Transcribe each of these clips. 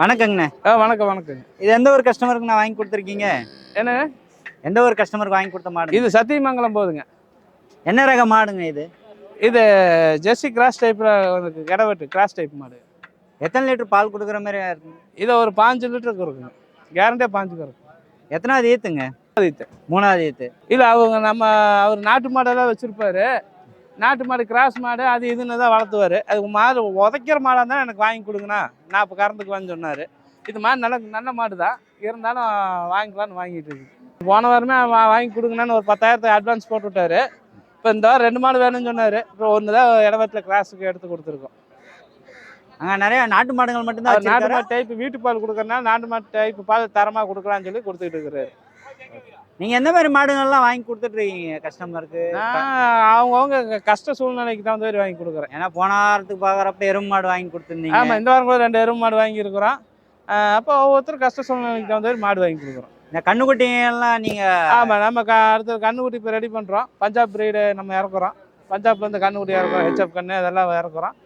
வணக்கங்கண்ணே. ஆ வணக்கம் வணக்கங்க இது எந்த ஒரு கஸ்டமருக்கு நான் வாங்கி கொடுத்துருக்கீங்க? என்ன? எந்த ஒரு கஸ்டமருக்கு வாங்கி கொடுத்த மாடு இது சத்தியமங்கலம் போகுதுங்க என்ன ரக மாடுங்க இது? இது ஜெர்சி கிராஸ் டைப்பில் கிடவெட்டு கிராஸ் டைப் மாடு. எத்தனை லிட்டர் பால் கொடுக்குற மாதிரி இருக்குங்க? இதை ஒரு பாஞ்சு லிட்டருக்கு இருக்குங்க கேரண்டியாக பாஞ்சு இருக்கும் எத்தனாவது ஈத்துங்க? ஈத்து. மூணாவது ஈத்து. இல்லை அவங்க நம்ம அவர் நாட்டு மாடெல்லாம் வச்சுருப்பாரு. நாட்டு மாடு கிராஸ் மாடு அது இதுன்னு தான் வளர்த்துவார். அது மாடு உதைக்கிற மாடாக இருந்தால் எனக்கு வாங்கி கொடுங்கண்ணா. நான் இப்போ கறந்துக்கு வந்து சொன்னார். இது மாதிரி நல்ல நல்ல மாடு தான் இருந்தாலும் வாங்கிக்கலான்னு வாங்கிட்டு இருக்கு. போன வாரமே வாங்கி கொடுங்கண்ணான்னு ஒரு பத்தாயிரத்துக்கு அட்வான்ஸ் போட்டு விட்டாரு இப்போ இந்த வாரம் ரெண்டு மாடு வேணும்னு சொன்னார். இப்போ ஒன்று தான் இடவத்தில் கிராஸுக்கு எடுத்து கொடுத்துருக்கோம். அங்க நிறைய நாட்டு மாடுகள் மட்டும்தான் நாட்டு? மாடு டைப் வீட்டு பால் கொடுக்கறனால நாட்டு மாடு டைப் பால் தரமாக கொடுக்கலான்னு சொல்லி கொடுத்துக்கிட்டு இருக்கிறாரு. நீங்க எந்த மாதிரி மாடுகள்லாம் வாங்கி கொடுத்துட்டு இருக்கீங்க கஸ்டமருக்கு அவங்கவுங்க கஷ்ட சூழ்நிலைக்கு தகுந்த மாதிரி வாங்கி கொடுக்குறேன். ஏன்னா போன வாரத்துக்கு பாக்குறப்ப எருமை மாடு வாங்கி கொடுத்துருந்தீங்க. ஆமாம் இந்த வாரம் கூட ரெண்டு எருமை மாடு வாங்கியிருக்கிறோம். அப்போ ஒவ்வொருத்தரும் கஷ்ட சூழ்நிலைக்கு தகுந்த மாதிரி மாடு வாங்கி கொடுக்குறோம். இந்த கண்ணுக்குட்டிங்க எல்லாம் நீங்க ஆமாம் நம்ம க அடுத்த கண்ணுக்குட்டி இப்போ ரெடி பண்ணுறோம் பஞ்சாப் பிரீடு நம்ம இறக்குறோம். பஞ்சாப்லேருந்து கண்ணுக்குட்டி இறக்குறோம் ஹெச்எஃப் கண்ணு அதெல்லாம் இறக்குறோம்.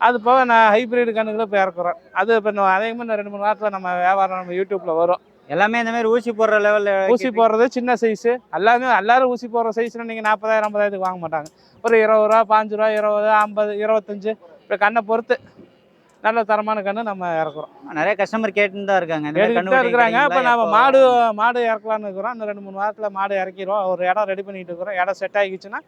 அது போக நான் ஹைப்ரிட் கண்ணுகளை இப்போ இறக்குறோம் அது இப்போ அதிகமாக இன்னும் ரெண்டு மூணு வாரத்தில் நம்ம வியாபாரம் நம்ம யூடியூப்பில் வரும். எல்லாமே இந்த மாதிரி ஊசி போடுற லெவல்ல ஊசி போடுறது சின்ன சைஸு எல்லாமே எல்லாரும் ஊசி போடுற சைஸ்ல நீங்கள் நாற்பதாயிரம் ஐம்பதாயிரத்துக்கு வாங்க மாட்டாங்க. ஒரு இருபது ரூபா பாஞ்சு ரூபா இருபது ஐம்பது இருபத்தஞ்சு இப்போ கண்ணை பொறுத்து நல்ல தரமான கண்ணு நம்ம இறக்குறோம். நிறைய கஸ்டமர் கேட்டுன்னு தான் இருக்காங்க. மாதிரி இருக்கிறாங்க. இப்போ? நம்ம மாடு மாடு இறக்கலான்னு இருக்கிறோம். இன்னும் ரெண்டு மூணு வாரத்தில் மாடு இறக்கிடுவோம். ஒரு இடம் ரெடி பண்ணிட்டு இருக்கிறோம். இடம் செட் ஆகிடுச்சுன்னா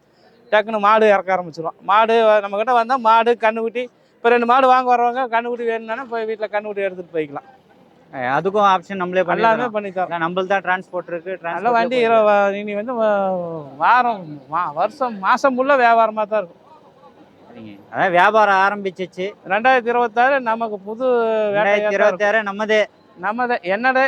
டக்குன்னு மாடு இறக்க ஆரம்பிச்சிடும் மாடு நம்மக்கிட்ட வந்தால் மாடு கண்ணுக்குட்டி இப்போ ரெண்டு மாடு வாங்க வரவங்க கண்ணுக்குட்டி வேணும்னா போய் வீட்டில் கண்ணுக்குட்டி எடுத்துகிட்டு போய்க்கலாம். அதுக்கும் ஆப்ஷன் நம்மளே எல்லாமே பண்ணி தரோம் நம்மளுக்கு தான் டிரான்ஸ்போர்ட் இருக்கு நல்ல வண்டி இனி வந்து வாரம் வருஷம் மாசம் ஃபுல்லா வியாபாரமா தான் இருக்கும். அதான் வியாபாரம் ஆரம்பிச்சிச்சு. ரெண்டாயிரத்தி இருபத்தாறு நமக்கு புது ரெண்டாயிரத்தி வேட்டையா இருபத்தி ஆறு நம்மதே நம்ம என்னடே